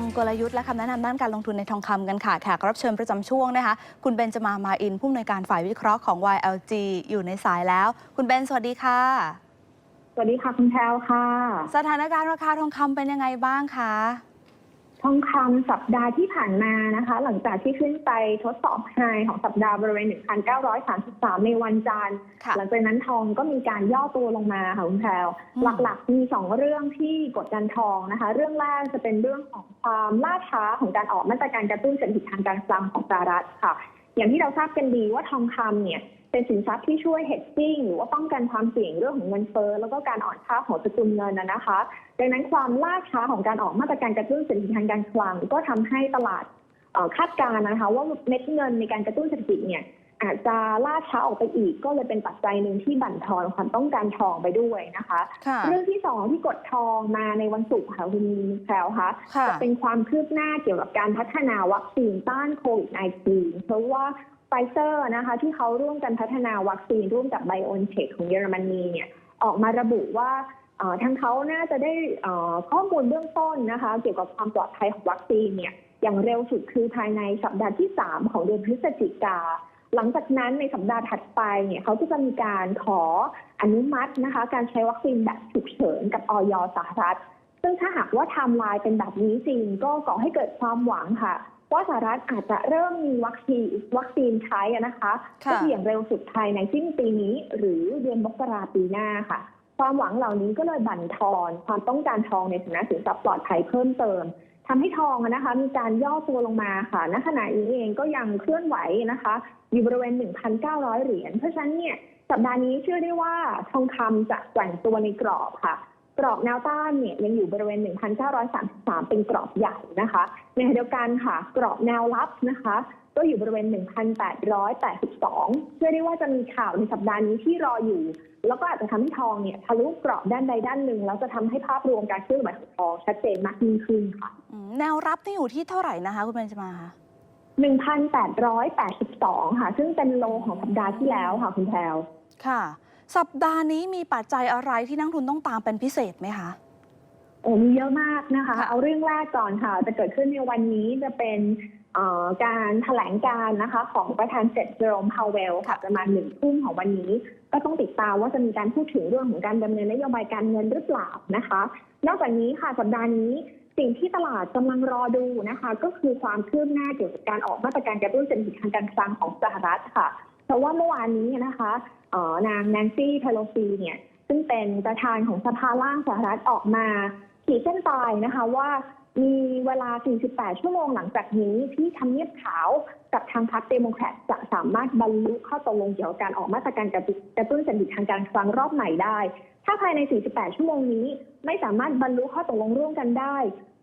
งกลยุทธ์และคำแนะนำด้านการลงทุนในทองคำกันค่ะแขกรับเชิญประจำช่วงนะคะ คุณเบนจมามาอินผู้อำนวยการฝ่ายวิเคราะห์ของ YLG อยู่ในสายแล้ว คุณเบนสวัสดีค่ะ สวัสดีค่ะ คุณแพลวค่ะ สถานการณ์ราคาทองคำเป็นยังไงบ้างคะ ทองคำสัปดาห์ที่ผ่านมานะคะ หลังจากที่ขึ้นไปทดสอบไฮของสัปดาห์บริเวณ 1,933 ในวันจันทร์ค่ะหลังจากนั้นทองก็มีการย่อตัวลงมาค่ะคุณแพลวอืมหลักๆ มีสองเรื่องที่กดดันทองนะคะ เรื่องแรกจะเป็นเรื่องของความล่าช้าของการออกมาตรการกระตุ้นเศรษฐกิจทางการคลังของสหรัฐค่ะ อย่างที่เราทราบกันดีว่าทองคำเนี่ย เป็นสินทรัพย์ที่ช่วย hedging หรือว่าป้องกันความเสี่ยงเรื่องของเงินเฟ้อแล้วก็การอ่อนค่าของสกุลเงินนะนะคะ ดังนั้นความล่าช้าของการออกมาตรการกระตุ้นเศรษฐกิจทางการคลัง ก็ทำให้ตลาดเอ่อคาดการณ์นะคะ ว่าเม็ดเงินในการกระตุ้นเศรษฐกิจเนี่ยอาจจะล่าช้าออกไปอีกก็เลยเป็นปัจจัยหนึ่งที่บั่นทอนความต้องการทองไปด้วยนะคะค่ะเรื่องที่สองที่กดทองมาในวันศุกร์ค่ะคุณแพรวคะค่ะจะเป็นความคืบหน้าเกี่ยวกับการพัฒนาวัคซีนต้านโควิด -19 เพราะว่า ไฟเซอร์นะคะที่เขาร่วมกันพัฒนาวัคซีนร่วมกับไบโอนเทคของเยอรมนีเนี่ยออกมาระบุว่าทางเขาน่าจะได้ข้อมูลเบื้องต้นนะคะ เกี่ยวกับความปลอดภัยของวัคซีนเนี่ยอย่างเร็วสุดคือภายในสัปดาห์ที่ 3 ของเดือนพฤศจิกา หลังจากนั้นในสัปดาห์ถัดไปเนี่ยเขาก็จะมีการขออนุมัตินะคะ การใช้วัคซีนแบบฉุกเฉินกับออยสหรัฐ ซึ่งถ้าหากว่าไทม์ไลน์เป็นแบบนี้จริงก็ก่อให้เกิดความหวังค่ะ ว่าสหรัฐอาจจะเริ่มมีวัคซีนวัคซีนใช้อะนะคะค่ะก็คืออย่างเร็วสุดภายในสิ้นปีนี้ หรือเดือนมกราปีหน้าค่ะ ความหวังเหล่านี้ก็เลยบั่นทอนความต้องการทองในฐานะสินทรัพย์ปลอดภัยเพิ่มเติมทำให้ทองอะนะคะมีการย่อตัวลงมาค่ะณขณะนี้เองก็ยังเคลื่อนไหวนะคะ อยู่บริเวณ 1,900 เหรียญเพราะฉะนั้นเนี่ยสัปดาห์นี้เชื่อได้ว่าทองคำจะแกว่งตัวในกรอบค่ะ กรอบแนวต้านเนี่ยยังอยู่บริเวณ 1,933 เป็นกรอบใหญ่นะคะในขณะเดียวกันค่ะ กรอบแนวรับนะคะ ก็อยู่บริเวณ 1,882 เชื่อได้ว่าจะมีข่าวในสัปดาห์นี้ที่รออยู่ แล้วก็อาจจะทำให้ทองเนี่ยทะลุกรอบด้านใดด้านหนึ่ง แล้วจะทำให้ภาพรวมการเคลื่อนไหวของทองชัดเจนมากยิ่งขึ้นค่ะอืมแนวรับนี่อยู่ที่เท่าไหร่นะคะคุณเบนจมาคะ1,882 ค่ะ ซึ่งเป็นโลของสัปดาห์ที่แล้วค่ะคุณแพลวค่ะ สัปดาห์นี้มีปัจจัยอะไรที่นักลงทุนต้องตามเป็นพิเศษไหมคะโอ้มีเยอะมากนะคะค่ะเอาเรื่องแรกก่อนค่ะ จะเกิดขึ้นในวันนี้จะเป็นเอ่อการแถลงการณ์นะคะของประธานเซ็ตเจอร์มพาวเวลค่ะประมาณหนึ่งทุ่มของวันนี้ ก็ต้องติดตามว่าจะมีการพูดถึงเรื่องของการดำเนินนโยบายการเงินหรือเปล่านะคะ นอกจากนี้ค่ะสัปดาห์นี้สิ่งที่ตลาดกำลังรอดูนะคะ ก็คือความคืบหน้าเกี่ยวกับการออกมาตรการกระตุ้นเศรษฐกิจทางการคลังของสหรัฐค่ะ เพราะว่าเมื่อวานนี้นะคะนางแนนซี่เพโลซีเนี่ยซึ่งเป็นประธานของสภาล่างสหรัฐออกมา ขีดเส้นตายนะคะว่ามีเวลา 48 ชั่วโมงหลังจากนี้ที่ทำเนียบขาวกับทางพรรคเดโมแครตจะสามารถบรรลุข้อตกลงเกี่ยวกับการออกมาตรการกระตุ้นกระตุ้นเศรษฐกิจทางการคลังรอบใหม่ได้ ถ้าภายใน 48 ชั่วโมงนี้ไม่สามารถบรรลุข้อตกลงร่วมกันได้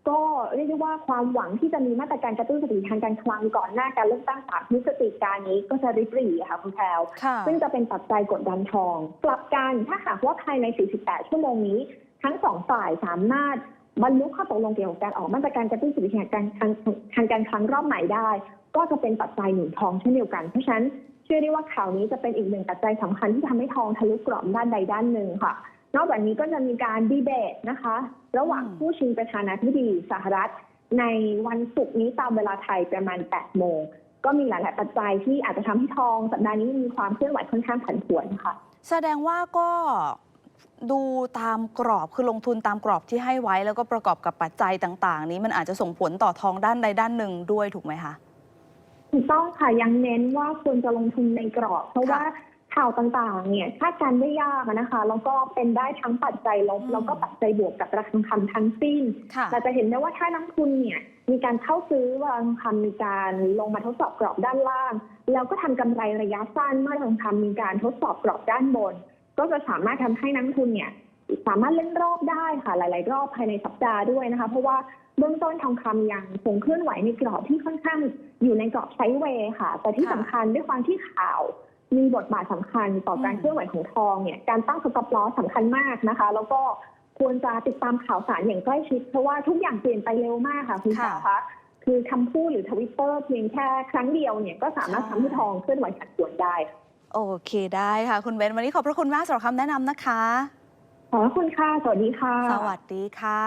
ก็เรียกได้ว่าความหวังที่จะมีมาตรการกระตุ้นเศรษฐกิจทางการคลังก่อนหน้าการเลือกตั้ง3พฤศจิกายนนี้ก็จะริบหรี่ค่ะคุณแพลวค่ะซึ่งจะเป็นปัจจัยกดดันทอง กลับกันถ้าหากว่าภายใน 48 ชั่วโมงนี้ ทั้งสองฝ่ายสามารถบรรลุข้อตกลงเกี่ยวกับการออกมาตรการกระตุ้นเศรษฐกิจทางการทางทางการคลังรอบใหม่ได้ ก็จะเป็นปัจจัยหนุนทองเช่นเดียวกันเพราะฉะนั้นเชื่อได้ว่าข่าวนี้จะเป็นอีกหนึ่งปัจจัยสำคัญที่ทำให้ทองทะลุกรอบด้านใดด้านหนึ่งค่ะ นอกจากนี้ก็จะมีการดีเบตนะคะ ระหว่างอืมผู้ชิงประธานาธิบดีสหรัฐ ในวันศุกร์นี้ตามเวลาไทยประมาณ 8 โมง ก็มีหลาย ๆ ปัจจัยที่อาจจะทำให้ทองสัปดาห์นี้มีความเคลื่อนไหวค่อนข้างผันผวนค่ะ แสดงว่าก็ดูตามกรอบคือลงทุนตามกรอบที่ให้ไว้ แล้วก็ประกอบกับปัจจัยต่าง ๆ นี้มันอาจจะส่งผลต่อทองด้านใดด้านหนึ่งด้วยถูกไหมคะถูกต้องค่ะยังเน้นว่าควรจะลงทุนในกรอบ เพราะค่ะว่า ข่าวต่างๆ เนี่ยคาดการณ์ได้ยากอะนะคะ แล้วก็เป็นได้ทั้งปัจจัยลบอืมแล้วก็ปัจจัยบวกกับราคาทองคำทั้งสิ้นค่ะแต่จะเห็นได้ว่าถ้านักทุนเนี่ยมีการเข้าซื้อว่าทองคำมีการลงมาทดสอบกรอบด้านล่าง แล้วก็ทำกำไรระยะสั้นเมื่อทองคำมีการทดสอบกรอบด้านบน ก็จะสามารถทำให้นักทุนเนี่ยสามารถเล่นรอบได้ค่ะ หลาย ๆ รอบภายในสัปดาห์ด้วยนะคะ เพราะว่าเบื้องต้นทองคำยังคงเคลื่อนไหวในกรอบที่ค่อนข้างอยู่ในกรอบไซด์เวย์ค่ะ แต่ที่ค่ะสำคัญด้วยความที่ข่าว มีบทบาทสำคัญต่อการอืมเคลื่อนไหวของทองเนี่ยการตั้งสต็อปลอสสำคัญมากนะคะ แล้วก็ควรจะติดตามข่าวสารอย่างใกล้ชิด เพราะว่าทุกอย่างเปลี่ยนไปเร็วมากค่ะคุณค่ะสาวคะคือคำพูดหรือทวิตเตอร์เพียงแค่ครั้งเดียวเนี่ยก็สามารถใช่ทำให้ทองเคลื่อนไหวผันผวนได้ค่ะโอเคได้ค่ะคุณเบนวันนี้ขอบพระคุณมากสำหรับคำแนะนำนะคะ ขอบคุณค่ะ สวัสดีค่ะ สวัสดีค่ะ